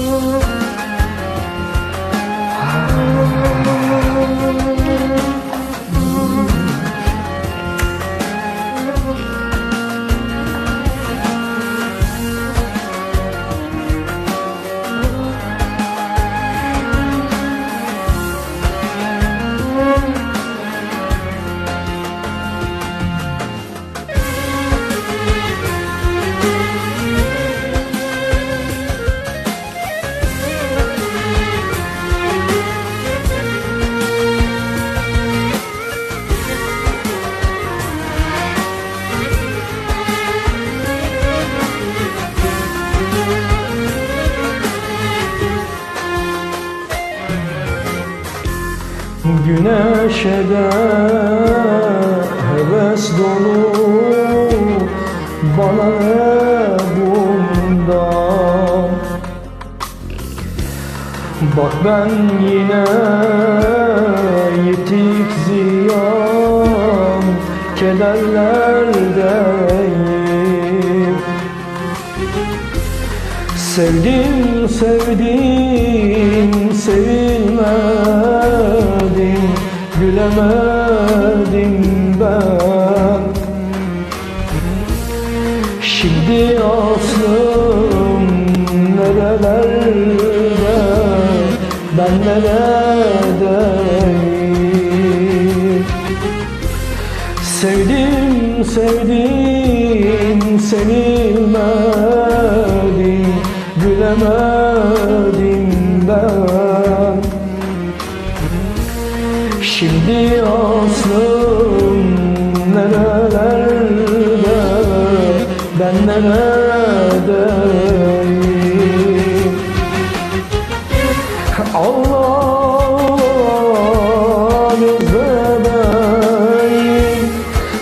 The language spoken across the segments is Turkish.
Müzik Güneşe de heves dolu. Bana ne bundan? Bak ben yine yitik ziyan. Kederlerdeyim Sevdim, sevdim, sevilmedim Gülemedim ben. Şimdi aslım nerelerde Ben neredeyim? Sevdim, sevdim, sevilmedim Gülemedim ben. Şimdi aslım nerelerde? Ben neredeyim? Allah bebeğim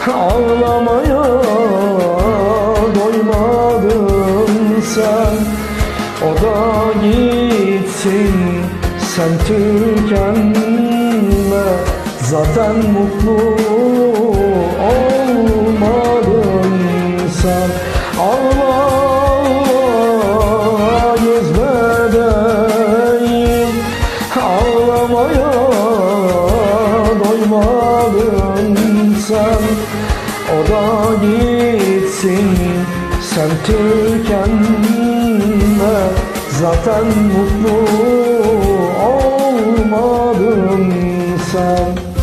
Ağlamaya doymadın sen O da gitsin sen tükenme. Zaten mutlu olmadın sen. Allah göz bebeğim Ağlamaya doymadın sen. O da gitsin sen tükenme Zaten mutlu olmadın sen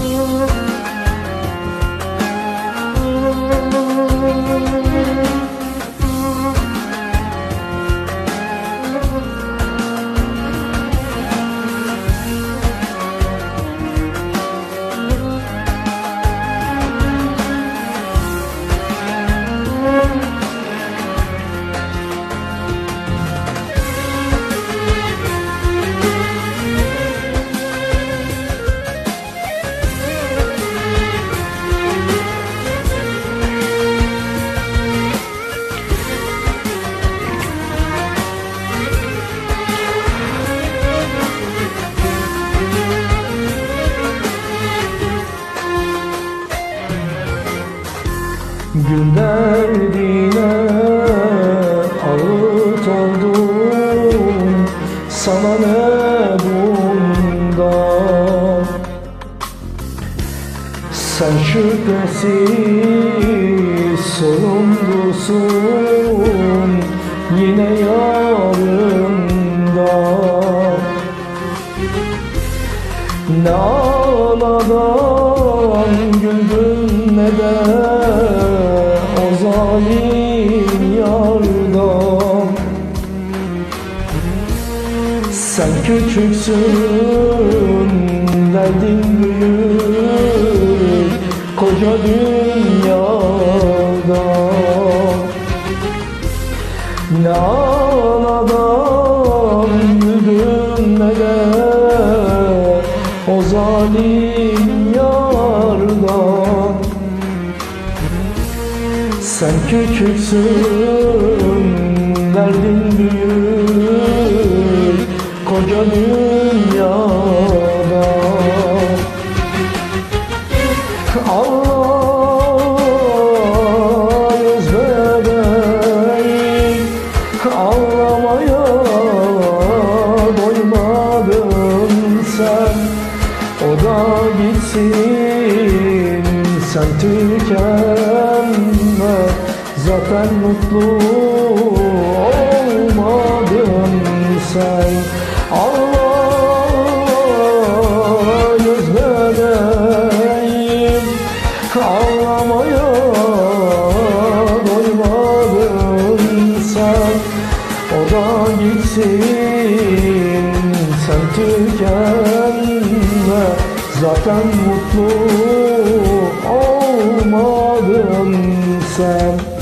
Gün derdine ağıt oldum. Sana ne bundan? Sen şüphesiz sorumlusun. Yine yarından Ne ağladan güldün ne Sen küçüksün derdin büyük koca dünyada. Ne ağladan güldün ne de o zalim yardan. Sen küçüksün derdin büyük koca dünyada. Ağlayız bebeğim Ağlamaya doymadın sen. O da gitsin sen tükenme. Zaten mutlu olmadım sen. sen O da gitsin. Sen tükenme Zaten mutlu olmadın sen